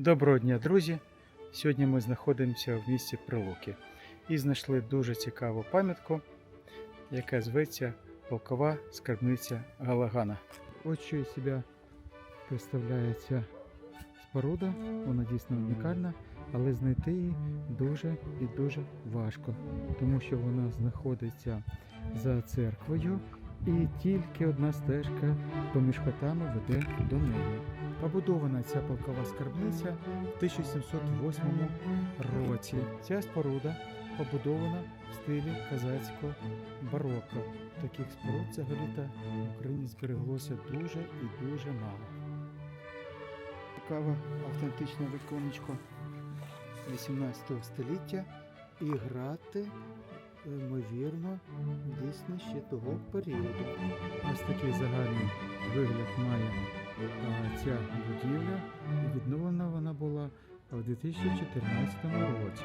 Доброго дня, друзі! Сьогодні ми знаходимося в місті Прилуки і знайшли дуже цікаву пам'ятку, яка зветься Полкова скарбниця Галагана. Ось що із себе представляє ця споруда, вона дійсно унікальна, але знайти її дуже і дуже важко, тому що вона знаходиться за церквою і тільки одна стежка поміж хатами веде до неї. Побудована ця полкова скарбниця в 1708 році. Ця споруда побудована в стилі казацького бароко. Таких споруд взагалі-то в Україні збереглося дуже і дуже мало. Цікаве автентичне віконечко 18 століття і грати, ймовірно, дійсно ще того періоду. Ось такий загальний вигляд має ця будівля. Відновлена вона була в 2014 році.